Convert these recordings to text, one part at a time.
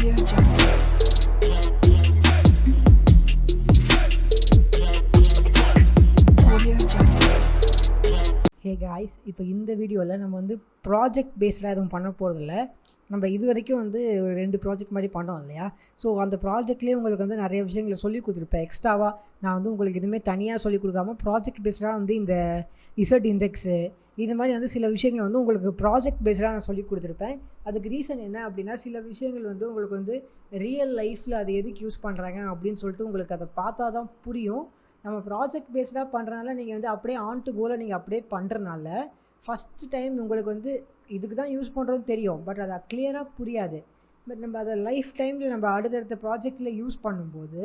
Audio Jungle. ஹாய்ஸ் guys இப்போ இந்த வீடியோவில் நம்ம வந்து ப்ராஜெக்ட் பேஸ்டாக எதுவும் பண்ண போகிறதில்ல நம்ம இது வரைக்கும் வந்து ஒரு ரெண்டு ப்ராஜெக்ட் மாதிரி பண்ணோம் இல்லையா? ஸோ அந்த ப்ராஜெக்ட்லேயே உங்களுக்கு வந்து நிறைய விஷயங்களை சொல்லி கொடுத்துருப்பேன். எக்ஸ்ட்ராவாக நான் வந்து உங்களுக்கு எதுவுமே தனியாக சொல்லி கொடுக்காம ப்ராஜெக்ட் பேஸ்டாக வந்து இந்த இசட் இண்டெக்ஸு இது மாதிரி வந்து சில விஷயங்கள் வந்து உங்களுக்கு ப்ராஜெக்ட் பேஸ்டாக நான் சொல்லி கொடுத்துருப்பேன். அதுக்கு ரீசன் என்ன அப்படின்னா சில விஷயங்கள் வந்து உங்களுக்கு வந்து ரியல் லைஃப்பில் அது எதுக்கு யூஸ் பண்ணுறாங்க அப்படின்னு சொல்லிட்டு உங்களுக்கு அதை பார்த்தா தான் புரியும். நம்ம ப்ராஜெக்ட் பேஸ்டாக பண்ணுறனால நீங்கள் வந்து அப்படியே ஆன் டு கோலை நீங்கள் அப்படியே பண்ணுறனால ஃபஸ்ட்டு டைம் உங்களுக்கு வந்து இதுக்கு தான் யூஸ் பண்ணுறோம் தெரியும். பட் அதை கிளியராக புரியாது. பட் நம்ம அதை லைஃப் டைமில் நம்ம அடுத்தடுத்த ப்ராஜெக்டில் யூஸ் பண்ணும்போது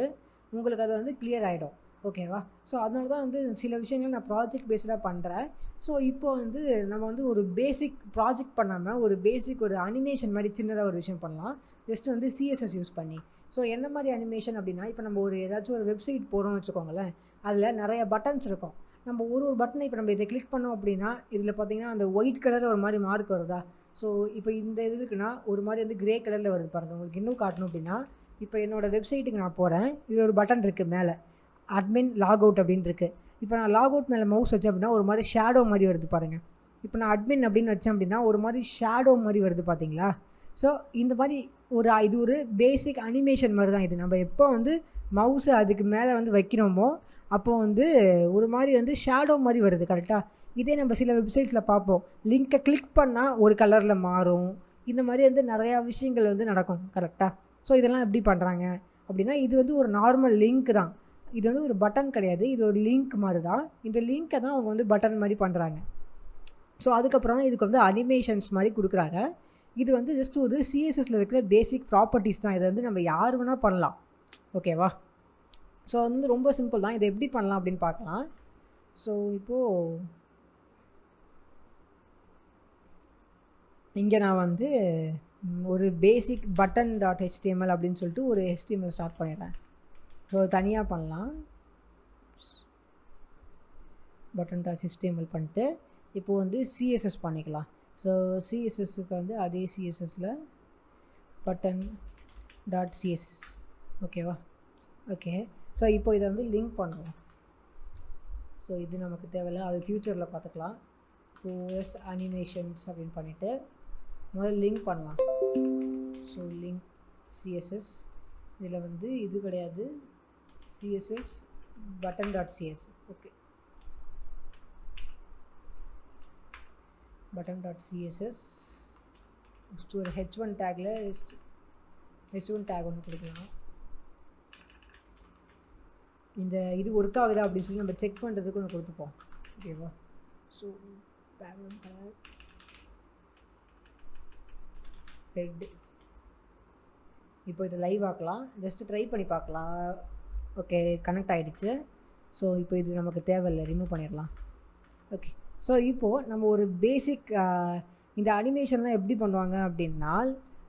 உங்களுக்கு அது வந்து கிளியர் ஆகிடும் ஓகேவா ஸோ அதனால தான் வந்து சில விஷயங்கள் நான் ப்ராஜெக்ட் பேஸ்டாக பண்ணுறேன் ஸோ இப்போ வந்து நம்ம வந்து ஒரு பேசிக் ப்ராஜெக்ட் பண்ணாமல் ஒரு பேசிக் ஒரு அனிமேஷன் மாதிரி சின்னதாக ஒரு விஷயம் பண்ணலாம். ஜஸ்ட் வந்து சிஎஸ்எஸ் யூஸ் பண்ணி. ஸோ என்ன மாதிரி அனிமேஷன் அப்படின்னா இப்போ நம்ம ஒரு ஏதாச்சும் ஒரு வெப்சைட் போகிறோம்னு வச்சுக்கோங்களேன் அதில் நிறைய பட்டன்ஸ் இருக்கும். நம்ம ஒரு ஒரு பட்டனை இப்போ நம்ம இதை கிளிக் பண்ணோம் அப்படின்னா இதில் பார்த்தீங்கன்னா அந்த ஒயிட் கலரில் ஒரு மாதிரி மார்க் வருதா? ஸோ இப்போ இந்த இது இருக்குன்னா ஒரு மாதிரி வந்து கிரே கலரில் வருது பாருங்கள் உங்களுக்கு இன்னும் காட்டணும் அப்படின்னா இப்போ என்னோடய வெப்சைட்டுக்கு நான் போகிறேன் இது ஒரு பட்டன் இருக்குது மேலே. அட்மின் லாக் அவுட் அப்படின்னு இருக்குது இப்போ நான் லாக் அவுட் மேலே மவுஸ் வச்சேன் அப்படின்னா ஒரு மாதிரி ஷேடோ மாதிரி வருது பாருங்கள் இப்போ நான் அட்மின் அப்படின்னு வச்சேன் அப்படின்னா ஒரு மாதிரி ஷேடோ மாதிரி வருது பார்த்தீங்களா ஸோ இந்த மாதிரி ஒரு இது ஒரு பேசிக் அனிமேஷன் மாதிரி தான் இது. நம்ம எப்போ வந்து மவுஸை அதுக்கு மேலே வந்து வைக்கிறோமோ அப்போ வந்து ஒரு மாதிரி வந்து ஷேடோ மாதிரி வருது கரெக்டாக இதே நம்ம சில வெப்சைட்ஸில் பார்ப்போம். லிங்க்கை கிளிக் பண்ணால் ஒரு கலரில் மாறும். இந்த மாதிரி வந்து நிறையா விஷயங்கள் வந்து நடக்கும் கரெக்டாக ஸோ இதெல்லாம் எப்படி பண்ணுறாங்க அப்படின்னா இது வந்து ஒரு நார்மல் லிங்க் தான். இது வந்து ஒரு பட்டன் கிடையாது. இது ஒரு லிங்க் மாதிரி தான். இந்த லிங்க்கை தான் அவங்க வந்து பட்டன் மாதிரி பண்ணுறாங்க ஸோ அதுக்கப்புறம் தான் இதுக்கு வந்து அனிமேஷன்ஸ் மாதிரி கொடுக்குறாங்க. இது வந்து ஜஸ்ட் ஒரு சிஎஸ்எஸ்ல இருக்கிற பேசிக் ப்ராப்பர்ட்டிஸ் தான். இதை வந்து நம்ம யார் வேணால் பண்ணலாம். ஓகேவா ஸோ அது வந்து ரொம்ப சிம்பிள் தான். இதை எப்படி பண்ணலாம் அப்படின்னு பார்க்கலாம். ஸோ இப்போது இங்கே நான் வந்து ஒரு பேசிக் பட்டன் டாட் ஹெச்டிஎம்எல் அப்படின்னு சொல்லிட்டு ஒரு ஹெச்டிஎம்எல் ஸ்டார்ட் பண்ணிடுறேன். ஸோ தனியாக பண்ணலாம். பட்டன் டாட் ஹெச்டிஎம்எல் பண்ணிட்டு இப்போது வந்து சிஎஸ்எஸ் பண்ணிக்கலாம். ஸோ சிஎஸ்எஸ்க்கு வந்து அதே சிஎஸ்எஸில் பட்டன் டாட் சிஎஸ்எஸ் ஓகேவா ஓகே ஸோ இப்போ இதை வந்து லிங்க் பண்ணுவோம். ஸோ இது நமக்கு தேவையில்ல. அது ஃப்யூச்சரில் பார்த்துக்கலாம். ஜஸ்ட் அனிமேஷன்ஸ் அப்படின்னு பண்ணிவிட்டு முதல்ல லிங்க் பண்ணலாம். ஸோ லிங்க் சிஎஸ்எஸ் இதில் வந்து இது கிடையாது. CSS button dot CS okay button dot CSS next ஒரு ஹெச் ஒன் டேக்கில் ஹெச் ஒன் டேக் ஒன்று கொடுக்கலாம். இந்த இது ஒர்க் ஆகுதா அப்படின்னு சொல்லி நம்ம செக் பண்ணுறதுக்கு ஒன்று கொடுத்துப்போம். ஓகேவா ஸோ பேக்ரவுண்ட் கலர் ரெட் இப்போ இதை லைவ் ஆக்கலாம். ஜஸ்ட்டு ட்ரை பண்ணி பார்க்கலாம். ஓகே கனெக்ட் ஆகிடுச்சு ஸோ இப்போ இது நமக்கு தேவையில்லை. ரிமூவ் பண்ணிடலாம். ஓகே ஸோ இப்போது நம்ம ஒரு பேசிக் இந்த அனிமேஷன்லாம் எப்படி பண்ணுவாங்க அப்படின்னா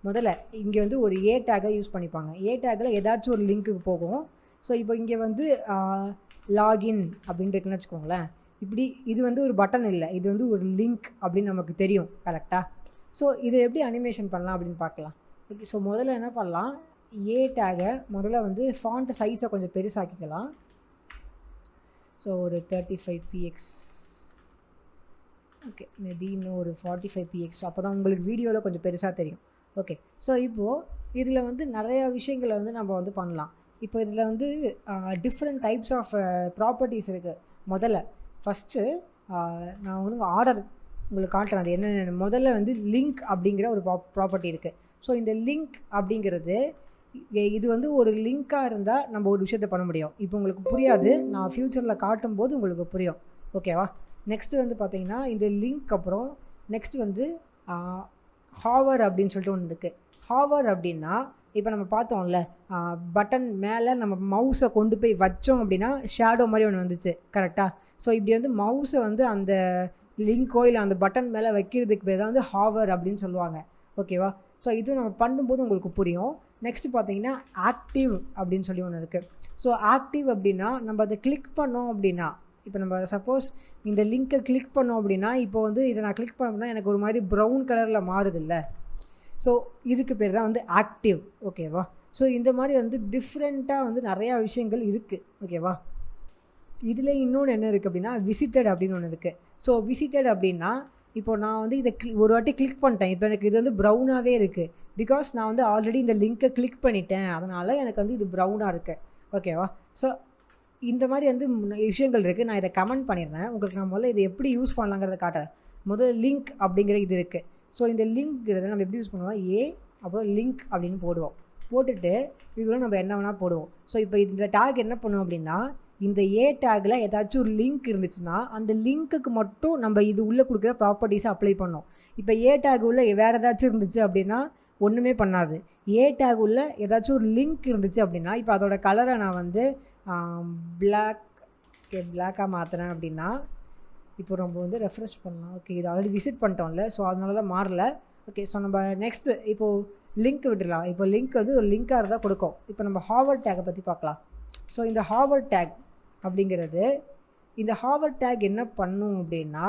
முதல்ல இங்கே வந்து ஒரு ஏ டேக்கை யூஸ் பண்ணிப்பாங்க. ஏ டேக்கில் ஏதாச்சும் ஒரு லிங்க்குக்கு போகும். ஸோ இப்போ இங்கே வந்து லாகின் அப்படின்ட்டு இருக்குன்னு வச்சுக்கோங்களேன். இப்படி இது வந்து ஒரு பட்டன் இல்லை. இது வந்து ஒரு லிங்க் அப்படின்னு நமக்கு தெரியும் கரெக்டாக ஸோ இதை எப்படி அனிமேஷன் பண்ணலாம் அப்படின்னு பார்க்கலாம். ஓகே ஸோ முதல்ல என்ன பண்ணலாம்? ஏ டேகை முதல்ல வந்து ஃபாண்ட் சைஸை கொஞ்சம் பெருசாக்கிக்கலாம். ஸோ ஒரு thirty five px okay maybe இன்னும் ஒரு ஃபார்ட்டி ஃபைவ் பிஎக்ஸ் அப்போ தான் உங்களுக்கு வீடியோவில் கொஞ்சம் பெருசாக தெரியும். ஓகே ஸோ இப்போது இதில் வந்து நிறையா விஷயங்களை வந்து நம்ம வந்து பண்ணலாம். இப்போ இதில் வந்து டிஃப்ரெண்ட் டைப்ஸ் ஆஃப் ப்ராப்பர்ட்டிஸ் இருக்குது முதல்ல ஃபஸ்ட்டு நான் வந்து ஆர்டர் உங்களுக்கு காட்டுறேன். அது என்னென்ன முதல்ல வந்து லிங்க் அப்படிங்கிற ஒரு ப்ராப்பர்ட்டி இருக்குது ஸோ இந்த லிங்க் அப்படிங்கிறது இது வந்து ஒரு லிங்க்காக இருந்தால் நம்ம ஒரு விஷயத்தை பண்ண முடியும். இப்போ உங்களுக்கு புரியாது. நான் ஃப்யூச்சரில் காட்டும்போது உங்களுக்கு புரியும். ஓகேவா நெக்ஸ்ட்டு வந்து பார்த்திங்கன்னா இந்த லிங்க் அப்புறம் நெக்ஸ்ட் வந்து ஹாவர் அப்படின்னு சொல்லிட்டு ஒன்று இருக்குது ஹாவர் அப்படின்னா இப்போ நம்ம பார்த்தோம்ல பட்டன் மேலே நம்ம மவுஸை கொண்டு போய் வச்சோம் அப்படின்னா ஷேடோ மாதிரி ஒன்று வந்துச்சு கரெக்டாக ஸோ இப்படி வந்து மவுஸை வந்து அந்த லிங்கோ இல்லை அந்த பட்டன் மேலே வைக்கிறதுக்கு பேர் தான் வந்து ஹாவர் அப்படின்னு சொல்லுவாங்க. ஓகேவா ஸோ இது நம்ம பண்ணும்போது உங்களுக்கு புரியும். நெக்ஸ்ட் பார்த்தீங்கன்னா ஆக்டிவ் அப்படின்னு சொல்லி ஒன்று இருக்குது ஸோ ஆக்டிவ் அப்படின்னா நம்ம அதை கிளிக் பண்ணோம் அப்படின்னா இப்போ நம்ம சப்போஸ் இந்த லிங்க்கை கிளிக் பண்ணோம் அப்படின்னா இப்போ வந்து இதை நான் கிளிக் பண்ணோம்னா எனக்கு ஒரு மாதிரி ப்ரௌன் கலரில் மாறுது இல்லை ஸோ இதுக்கு பேர் தான் வந்து ஆக்டிவ் ஓகேவா ஸோ இந்த மாதிரி வந்து டிஃப்ரெண்ட்டாக வந்து நிறையா விஷயங்கள் இருக்குது ஓகேவா இதில் இன்னொன்று என்ன இருக்குது அப்படின்னா விசிட்டட் அப்படின்னு ஒன்று இருக்குது ஸோ விசிட்டட் அப்படின்னா இப்போ நான் வந்து இதை கிளி ஒரு வாட்டி கிளிக் பண்ணிட்டேன். இப்போ எனக்கு இது வந்து ப்ரௌனாகவே இருக்குது பிகாஸ் நான் வந்து ஆல்ரெடி இந்த லிங்க்கை கிளிக் பண்ணிட்டேன். அதனால் எனக்கு வந்து இது ப்ரௌனாக இருக்குது ஓகேவா ஸோ இந்த மாதிரி வந்து முன்ன- விஷயங்கள் இருக்குது நான் இதை கமெண்ட் பண்ணிடுறேன் உங்களுக்கு நான் முதல்ல இதை எப்படி யூஸ் பண்ணலாங்கிறத காட்டுறேன். முதல்ல லிங்க் அப்படிங்கிற இது இருக்குது ஸோ இந்த லிங்க்ங்கிறத நம்ம எப்படி யூஸ் பண்ணுவோம் ஏ அப்புறம் லிங்க் அப்படின்னு போடுவோம். போட்டுட்டு இதில் நம்ம என்ன வேணால் போடுவோம். ஸோ இப்போ இந்த டேக் என்ன பண்ணுவோம் அப்படின்னா இந்த ஏ டேக்கில் ஏதாச்சும் ஒரு லிங்க் இருந்துச்சுன்னா அந்த லிங்க்குக்கு மட்டும் நம்ம இது உள்ளே கொடுக்குற ப்ராப்பர்ட்டிஸை அப்ளை பண்ணோம். இப்போ ஏ டேக் உள்ள வேறு ஏதாச்சும் இருந்துச்சு அப்படின்னா ஒன்றுமே பண்ணாது. ஏ டேக் உள்ள ஏதாச்சும் ஒரு லிங்க் இருந்துச்சு அப்படின்னா இப்போ அதோட கலரை நான் வந்து பிளாக் ஓகே பிளாக்காக மாற்றுறேன் அப்படின்னா இப்போ நம்ம வந்து ரெஃப்ரெஷ் பண்ணலாம். ஓகே இது ஆல்ரெடி விசிட் பண்ணிட்டோம்ல ஸோ அதனால தான் மாறல. ஓகே ஸோ நம்ம நெக்ஸ்ட்டு இப்போது லிங்க் விட்டுடலாம். இப்போ லிங்க் வந்து ஒரு லிங்காக இருந்தால் கொடுக்கும். இப்போ நம்ம ஹாவர் டேக்கை பற்றி பார்க்கலாம். ஸோ இந்த ஹாவர் டேக் அப்படிங்கிறது இந்த ஹாவர் டேக் என்ன பண்ணும் அப்படின்னா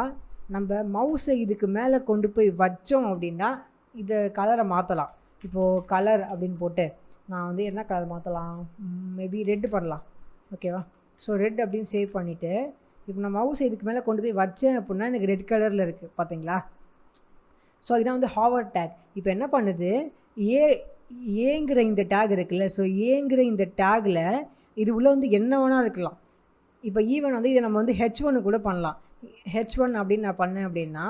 நம்ம மவுஸை இதுக்கு மேலே கொண்டு போய் வச்சோம் அப்படின்னா இதை கலரை மாற்றலாம் இப்போது கலர் அப்படின்னு போட்டு நான் வந்து என்ன கலர் மாற்றலாம் மேபி ரெட்டு பண்ணலாம். ஓகேவா? ஸோ ரெட் அப்படின்னு சேவ் பண்ணிவிட்டு இப்போ நான் மவுஸ் இதுக்கு மேலே கொண்டு போய் வச்சேன் அப்படின்னா எனக்கு ரெட் கலரில் இருக்குது பார்த்தீங்களா ஸோ இதுதான் வந்து ஹாவர்ட் டேக் இப்போ என்ன பண்ணுது? ஏ ஏங்கிற இந்த டேக் இருக்குல்ல ஸோ ஏங்கிற இந்த டேக்கில் இது உள்ளே வந்து என்ன வேணால் இருக்கலாம். இப்போ ஈவன் வந்து இதை நம்ம வந்து ஹெச் ஒன்று கூட பண்ணலாம். ஹெச் ஒன் அப்படின்னு நான் பண்ணேன் அப்படின்னா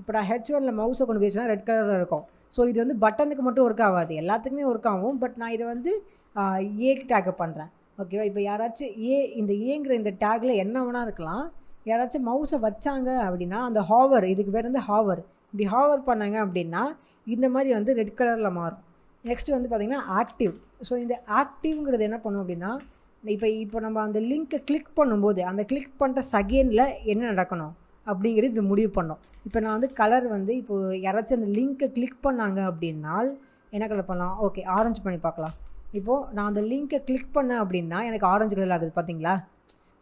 இப்போ நான் ஹெச் ஒனில் மவுஸை கொண்டு போயிடுச்சுன்னா ரெட் கலரில் இருக்கும். ஸோ இது வந்து பட்டனுக்கு மட்டும் ஒர்க் ஆகாது. எல்லாத்துக்குமே ஒர்க் ஆகும். பட் நான் இதை வந்து ஏக் டேக்கை பண்ணுறேன் ஓகேவா இப்போ யாராச்சும் ஏ இந்த ஏங்கிற இந்த டேக்கில் என்ன வேணால் இருக்கலாம். யாராச்சும் மவுஸை வச்சாங்க அப்படின்னா அந்த ஹாவர் இதுக்கு பேர் வந்து ஹாவர் இப்படி ஹாவர் பண்ணாங்க அப்படின்னா இந்த மாதிரி வந்து ரெட் கலரில் மாறும். நெக்ஸ்ட் வந்து பார்த்திங்கன்னா ஆக்டிவ் ஸோ இந்த ஆக்டிவ்ங்கிறது என்ன பண்ணும் அப்படின்னா இப்போ இப்போ நம்ம அந்த லிங்க்கை கிளிக் பண்ணும்போது அந்த கிளிக் பண்ணுற செகண்டில் என்ன நடக்கணும்? அப்படிங்கிறது இது முடிவு பண்ணோம். இப்போ நான் வந்து கலர் வந்து இப்போது யாராச்சும் அந்த லிங்க்கை கிளிக் பண்ணாங்க அப்படின்னால் என்ன கலர் பண்ணலாம்? ஓகே ஆரஞ்சு பண்ணி பார்க்கலாம். இப்போது நான் அந்த லிங்க்கை கிளிக் பண்ணேன் அப்படின்னா எனக்கு ஆரஞ்சு கலர் ஆகுது பார்த்தீங்களா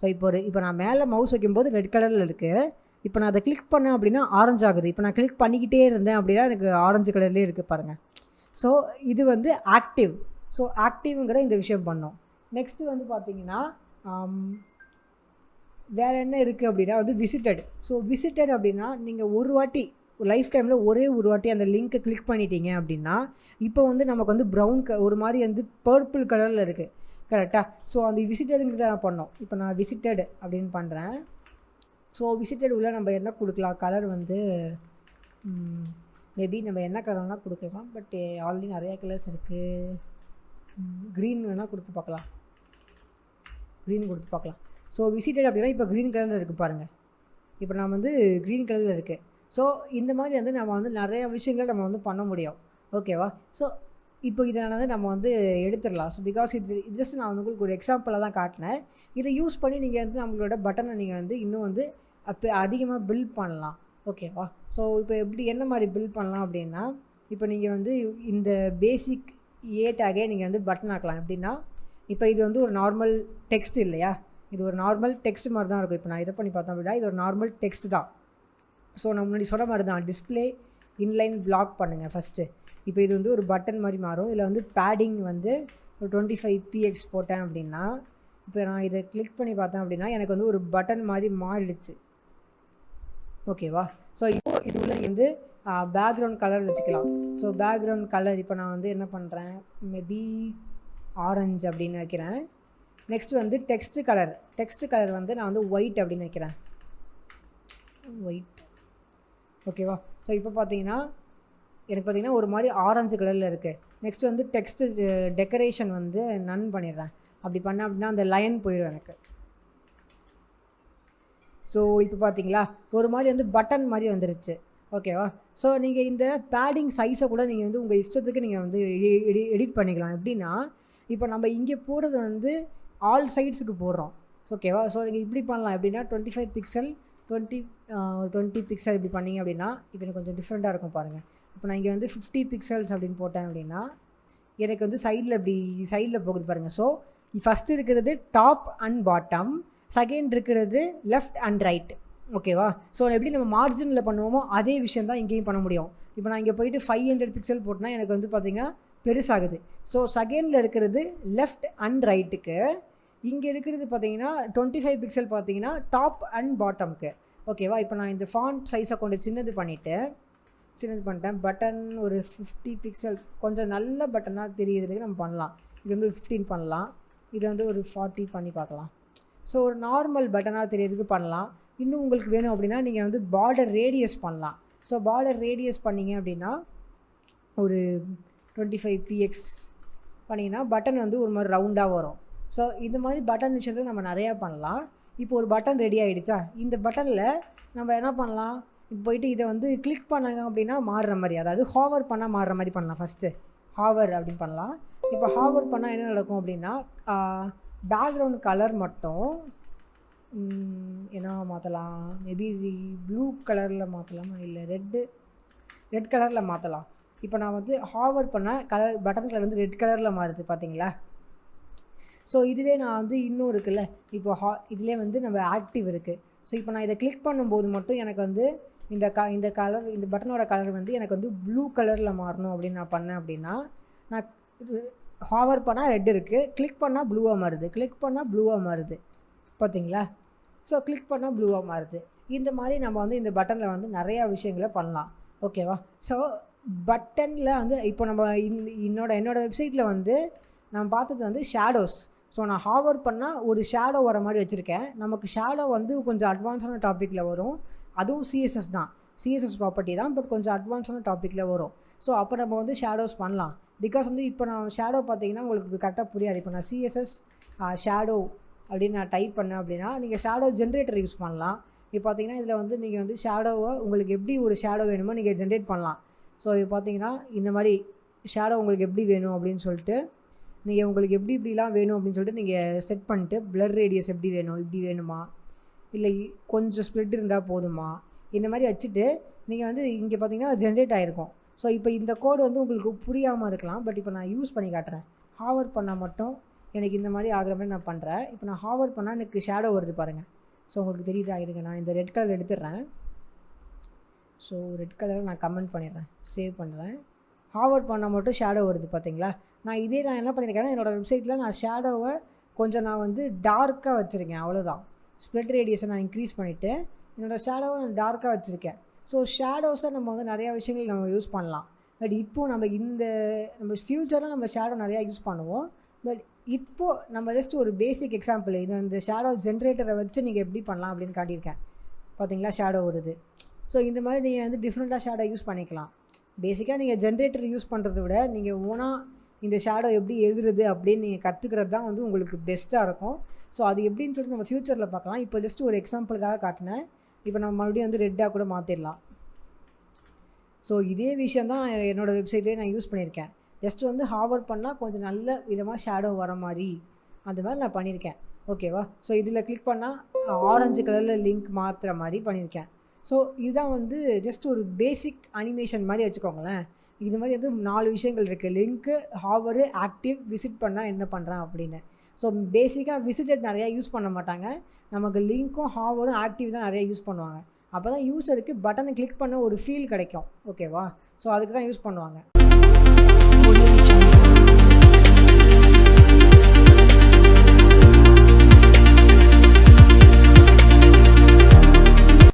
ஸோ இப்போ ஒரு இப்போ நான் மேலே மவுஸ் வைக்கும்போது ரெட் கலரில் இருக்குது இப்போ நான் அதை கிளிக் பண்ணேன் அப்படின்னா ஆரஞ்சு ஆகுது. இப்போ நான் கிளிக் பண்ணிக்கிட்டே இருந்தேன் அப்படின்னா எனக்கு ஆரஞ்சு கலர்லேயே இருக்குது பாருங்கள் ஸோ இது வந்து ஆக்டிவ் ஸோ ஆக்டிவ்ங்கிற இந்த விஷயம் பண்ணோம். நெக்ஸ்ட்டு வந்து பார்த்திங்கன்னா um, வேறு என்ன இருக்குது அப்படின்னா வந்து விசிட்டட் ஸோ விசிட்டட் அப்படின்னா நீங்கள் ஒரு வாட்டி லைஃப் டைமில் ஒரே ஒரு வாட்டி அந்த லிங்க்கை கிளிக் பண்ணிட்டீங்க அப்படின்னா இப்போ வந்து நமக்கு வந்து ப்ரௌன் க ஒரு மாதிரி வந்து பர்பிள் கலரில் இருக்குது கரெக்டாக ஸோ அந்த விசிட்டடுங்கிறத நான் பண்ணோம். இப்போ நான் விசிட்டட் அப்படின்னு பண்ணுறேன் ஸோ விசிட்டட் உள்ள நம்ம என்ன கொடுக்கலாம்? கலர் வந்து மேபி நம்ம என்ன கலர்னால் கொடுக்கலாம். பட் ஆல்ரெடி eh, நிறையா கலர்ஸ் இருக்குது க்ரீன் வேணால் கொடுத்து பார்க்கலாம். க்ரீன் கொடுத்து பார்க்கலாம். ஸோ விசிட்டட் அப்படின்னா இப்போ க்ரீன் கலரில் இருக்குது பாருங்கள் இப்போ நான் வந்து க்ரீன் கலரில் இருக்குது ஸோ இந்த மாதிரி வந்து நம்ம வந்து நிறைய விஷயங்கள் நம்ம வந்து பண்ண முடியும். ஓகேவா ஸோ இப்போ இதை வந்து நம்ம வந்து எடுத்துடலாம். ஸோ பிகாஸ் இது ஜஸ்ட் நான் வந்து உங்களுக்கு ஒரு எக்ஸாம்பிளாக தான் காட்டினேன். இதை யூஸ் பண்ணி நீங்கள் வந்து நம்மளோட பட்டனை நீங்கள் வந்து இன்னும் வந்து அப்போ அதிகமாக பில்ட் பண்ணலாம். ஓகேவா ஸோ இப்போ எப்படி என்ன மாதிரி பில்ட் பண்ணலாம் அப்படின்னா இப்போ நீங்கள் வந்து இந்த பேசிக் ஏ டேகே நீங்கள் வந்து பட்டன் ஆக்கலாம். எப்படின்னா இப்போ இது வந்து ஒரு நார்மல் டெக்ஸ்ட் இல்லையா? இது ஒரு நார்மல் டெக்ஸ்ட் மாதிரி தான் இருக்கும். இப்போ நான் இதை பண்ணி பார்த்தோம் அப்படின்னா இது ஒரு நார்மல் டெக்ஸ்ட் தான். ஸோ நான் முன்னாடி சொன்ன மாதிரி தான் டிஸ்பிளே இன்லைன் பிளாக் பண்ணுங்கள் ஃபஸ்ட்டு இப்போ இது வந்து ஒரு பட்டன் மாதிரி மாறும். இதில் வந்து பேடிங் வந்து ஒரு டுவெண்ட்டி ஃபைவ் பிஎக்ஸ் போட்டேன் அப்படின்னா இப்போ நான் இதை கிளிக் பண்ணி பார்த்தேன் அப்படின்னா எனக்கு வந்து ஒரு பட்டன் மாதிரி மாறிடுச்சு. ஓகேவா ஸோ இப்போ இது உள்ள வந்து பேக்ரவுண்ட் கலர் வச்சுக்கலாம். ஸோ பேக்ரவுண்ட் கலர் இப்போ நான் வந்து என்ன பண்ணுறேன் மேபி ஆரஞ்சு அப்படின்னு வைக்கிறேன். நெக்ஸ்ட் வந்து டெக்ஸ்ட் கலர் டெக்ஸ்ட் கலர் வந்து நான் வந்து ஒயிட் அப்படின்னு வைக்கிறேன். ஒயிட் ஓகேவா? ஸோ இப்போ பார்த்தீங்கன்னா எனக்கு பார்த்தீங்கன்னா ஒரு மாதிரி ஆரஞ்சு கலரில் இருக்குது நெக்ஸ்ட் வந்து டெக்ஸ்ட் டெக்கரேஷன் வந்து நன் பண்ணிடுறேன். அப்படி பண்ணேன் அப்படின்னா அந்த லைன் போயிடும் எனக்கு. ஸோ இப்போ பார்த்தீங்களா ஒரு மாதிரி வந்து பட்டன் மாதிரி வந்துருச்சு. ஓகேவா? ஸோ நீங்கள் இந்த பேடிங் சைஸை கூட நீங்கள் வந்து உங்கள் இஷ்டத்துக்கு நீங்கள் வந்து எடி எடிட் பண்ணிக்கலாம். எப்படின்னா இப்போ நம்ம இங்கே போடுறது வந்து ஆல் சைட்ஸுக்கு போடுறோம். ஓகேவா? ஸோ நீங்கள் இப்படி பண்ணலாம். எப்படின்னா twenty five pixel twenty twenty pixel இப்படி பண்ணிங்க அப்படின்னா இப்போ எனக்கு கொஞ்சம் டிஃப்ரெண்ட்டாக இருக்கும் பாருங்கள் இப்போ நான் இங்கே வந்து ஃபிஃப்டி பிக்சல்ஸ் அப்படின்னு போட்டேன் அப்படின்னா எனக்கு வந்து சைடில் இப்படி சைடில் போகுது பாருங்கள் ஸோ ஃபஸ்ட்டு இருக்கிறது டாப் அண்ட் பாட்டம் செகண்ட் இருக்கிறது லெஃப்ட் அண்ட் ரைட் ஓகேவா ஸோ எப்படி நம்ம மார்ஜினில் பண்ணுவோமோ அதே விஷயம் தான் இங்கேயும் பண்ண முடியும். இப்போ நான் இங்கே போயிட்டு ஃபைவ் ஹண்ட்ரட் பிக்சல் போட்டேன்னா எனக்கு வந்து பார்த்திங்கன்னா பெருசாகுது. ஸோ செகண்டில் இருக்கிறது லெஃப்ட் அண்ட் ரைட்டுக்கு இங்கே இருக்கிறது பார்த்தீங்கன்னா டுவெண்ட்டி ஃபைவ் பிக்சல் பார்த்தீங்கன்னா டாப் அண்ட் பாட்டம்க்கு ஓகேவா இப்போ நான் இந்த ஃபாண்ட் சைஸை கொண்டு சின்னது பண்ணிவிட்டு சின்னது பண்ணிட்டேன். பட்டன் ஒரு ஃபிஃப்டி பிக்சல் கொஞ்சம் நல்ல பட்டனாக தெரியறதுக்கு நம்ம பண்ணலாம். இது வந்து ஃபிஃப்டீன் பண்ணலாம். இது வந்து ஒரு ஃபார்ட்டி பண்ணி பார்க்கலாம். ஸோ ஒரு நார்மல் பட்டனாக தெரியறதுக்கு பண்ணலாம். இன்னும் உங்களுக்கு வேணும் அப்படின்னா நீங்கள் வந்து பார்டர் ரேடியஸ் பண்ணலாம். ஸோ பார்டர் ரேடியஸ் பண்ணீங்க அப்படின்னா ஒரு டுவெண்ட்டி ஃபைவ் பிஎக்ஸ் பண்ணிங்கன்னா பட்டன் வந்து ஒரு மாதிரி ரவுண்டாக வரும். ஸோ இந்த மாதிரி பட்டன் விஷயத்தில் நம்ம நிறையா பண்ணலாம். இப்போ ஒரு பட்டன் ரெடி ஆகிடுச்சா இந்த பட்டனில் நம்ம என்ன பண்ணலாம்? இப்போ போயிட்டு இதை வந்து கிளிக் பண்ணாங்க அப்படின்னா மாறுற மாதிரி அதாவது ஹாவர் பண்ணால் மாறுற மாதிரி பண்ணலாம் ஃபஸ்ட்டு ஹாவர் அப்படின்னு பண்ணலாம். இப்போ ஹாவர் பண்ணால் என்ன நடக்கும் அப்படின்னா பேக்ரவுண்ட் கலர் மட்டும் என்ன மாற்றலாம் மேபி ப்ளூ கலரில் மாற்றலாமா இல்லை ரெட்டு ரெட் கலரில் மாற்றலாம் இப்போ நான் வந்து ஹாவர் பண்ண கலர் பட்டன் கலர் வந்து ரெட் கலரில் மாறுது பார்த்தீங்களா ஸோ இதுவே நான் வந்து இன்னும் இருக்குல்ல? இப்போ ஹா இதுலேயே வந்து நம்ம ஆக்டிவ் இருக்குது ஸோ இப்போ நான் இதை கிளிக் பண்ணும்போது மட்டும் எனக்கு வந்து இந்த க இந்த கலர் இந்த பட்டனோட கலர் வந்து எனக்கு வந்து ப்ளூ கலரில் மாறணும் அப்படின்னு நான் பண்ணேன் அப்படின்னா நான் ஹாவர் பண்ணால் ரெட் இருக்குது கிளிக் பண்ணால் ப்ளூவாக மாறுது. கிளிக் பண்ணால் ப்ளூவாக மாறுது. பார்த்தீங்களா ஸோ கிளிக் பண்ணால் ப்ளூவாக மாறுது. இந்த மாதிரி நம்ம வந்து இந்த பட்டனில் வந்து நிறையா விஷயங்களை பண்ணலாம். ஓகேவா ஸோ பட்டனில் வந்து இப்போ நம்ம இந்த என்னோட என்னோடய வெப்சைட்டில் வந்து நான் பார்த்தது வந்து ஷேடோஸ் ஸோ நான் ஹாவர் பண்ணால் ஒரு ஷேடோ வர மாதிரி வச்சுருக்கேன். நமக்கு ஷேடோ வந்து கொஞ்சம் அட்வான்ஸான டாப்பிக்கில் வரும். அதுவும் சிஎஸ்எஸ் தான். சிஎஸ்எஸ் ப்ராப்பர்ட்டி தான் பட் கொஞ்சம் அட்வான்ஸான டாப்பிக்கில் வரும். ஸோ அப்போ நம்ம வந்து ஷேடோஸ் பண்ணலாம். பிகாஸ் வந்து இப்போ நான் ஷேடோ பார்த்தீங்கன்னா உங்களுக்கு கரெக்டாக புரியாது. இப்போ நான் சிஎஸ்எஸ் ஷேடோ அப்படின்னு நான் டைப் பண்ணேன் அப்படின்னா நீங்கள் ஷேடோ ஜென்ரேட்டர் யூஸ் பண்ணலாம். இப்போ பார்த்தீங்கன்னா இதில் வந்து நீங்கள் வந்து ஷேடோவை உங்களுக்கு எப்படி ஒரு ஷேடோ வேணுமோ நீங்கள் ஜென்ரேட் பண்ணலாம். ஸோ இது பார்த்தீங்கன்னா இந்த மாதிரி ஷேடோ உங்களுக்கு எப்படி வேணும் அப்படின்னு சொல்லிட்டு நீங்கள் உங்களுக்கு எப்படி இப்படிலாம் வேணும் அப்படின்னு சொல்லிட்டு நீங்கள் செட் பண்ணிட்டு ப்ளர் ரேடியஸ் எப்படி வேணும் இப்படி வேணுமா? இல்லை கொஞ்சம் ஸ்ப்ளிட் இருந்தால் போதுமா? இந்த மாதிரி வச்சுட்டு நீங்கள் வந்து இங்கே பார்த்தீங்கன்னா ஜென்ரேட் ஆகிருக்கும் ஸோ இப்போ இந்த கோடு வந்து உங்களுக்கு புரியாமல் இருக்கலாம். பட் இப்போ நான் யூஸ் பண்ணி காட்டுறேன். ஹாவர் பண்ணால் மட்டும் எனக்கு இந்த மாதிரி ஆகிற மாதிரி நான் பண்ணுறேன் இப்போ நான் ஹாவர் பண்ணால் எனக்கு ஷேடோ வருது பாருங்கள் ஸோ உங்களுக்கு தெரியுதா? இருங்க நான் இந்த ரெட் கலர் எடுத்துடுறேன். ஸோ ரெட் கலரை நான் கமெண்ட் பண்ணிடுறேன். சேவ் பண்ணுறேன் ஹாவர் பண்ணால் மட்டும் ஷேடோ வருது பார்த்தீங்களா நான் இதே நான் என்ன பண்ணியிருக்கேன்னா என்னோடய வெப்சைட்டில் நான் ஷேடோவை கொஞ்சம் நான் வந்து டார்க்காக வச்சுருக்கேன் அவ்வளோதான் ஸ்ப்ளிட் ரேடியஸை நான் இன்க்ரீஸ் பண்ணிவிட்டு என்னோடய ஷேடோவை நான் டார்க்காக வச்சுருக்கேன். ஸோ ஷேடோஸை நம்ம வந்து நிறையா விஷயங்கள் நம்ம யூஸ் பண்ணலாம். பட் இப்போது நம்ம இந்த நம்ம ஃப்யூச்சரில் நம்ம ஷேடோ நிறையா யூஸ் பண்ணுவோம். பட் இப்போது நம்ம ஜஸ்ட் ஒரு பேசிக் எக்ஸாம்பிள் இது அந்த ஷேடோ ஜென்ரேட்டரை வச்சு நீங்கள் எப்படி பண்ணலாம் அப்படின்னு காட்டியிருக்கேன். பார்த்தீங்களா ஷேடோ வருது. ஸோ இந்த மாதிரி நீங்கள் வந்து டிஃப்ரெண்ட்டாக ஷேடோ யூஸ் பண்ணிக்கலாம். பேசிக்காக நீங்கள் ஜென்ரேட்டர் யூஸ் பண்ணுறத விட நீங்கள் ஓனாக இந்த ஷேடோ எப்படி எழுதுறது அப்படின்னு நீங்கள் கற்றுக்கிறது தான் வந்து உங்களுக்கு பெஸ்ட்டாக இருக்கும். ஸோ அது எப்படின்னு சொல்லிட்டு நம்ம ஃப்யூச்சரில் பார்க்கலாம். இப்போ ஜஸ்ட் ஒரு எக்ஸாம்பிளுக்காக காட்டினேன். இப்போ நம்ம மறுபடியும் வந்து ரெட்டாக கூட மாற்றிடலாம் ஸோ இதே விஷயம் தான் என்னோடய வெப்சைட்லேயே நான் யூஸ் பண்ணியிருக்கேன். ஜஸ்ட் வந்து ஹாவர் பண்ணால் கொஞ்சம் நல்ல விதமாக ஷேடோ வர மாதிரி அந்த மாதிரி நான் பண்ணியிருக்கேன். ஓகேவா ஸோ இதில் கிளிக் பண்ணால் ஆரஞ்சு கலரில் லிங்க் மாற்றுற மாதிரி பண்ணியிருக்கேன். ஸோ இதுதான் வந்து ஜஸ்ட் ஒரு பேசிக் அனிமேஷன் மாதிரி வச்சுக்கோங்களேன். இது மாதிரி வந்து நாலு விஷயங்கள் இருக்குது லிங்க்கு ஹாவரு ஆக்டிவ் விசிட் பண்ணால் என்ன பண்ணுறான் அப்படின்னு. ஸோ பேசிக்காக விசிட்டட் நிறையா யூஸ் பண்ண மாட்டாங்க. நமக்கு லிங்க்கும் ஹாவரும் ஆக்டிவ் தான் நிறையா யூஸ் பண்ணுவாங்க. அப்போ தான் யூஸருக்கு பட்டனை கிளிக் பண்ண ஒரு ஃபீல் கிடைக்கும். ஓகேவா ஸோ அதுக்கு தான் யூஸ் பண்ணுவாங்க.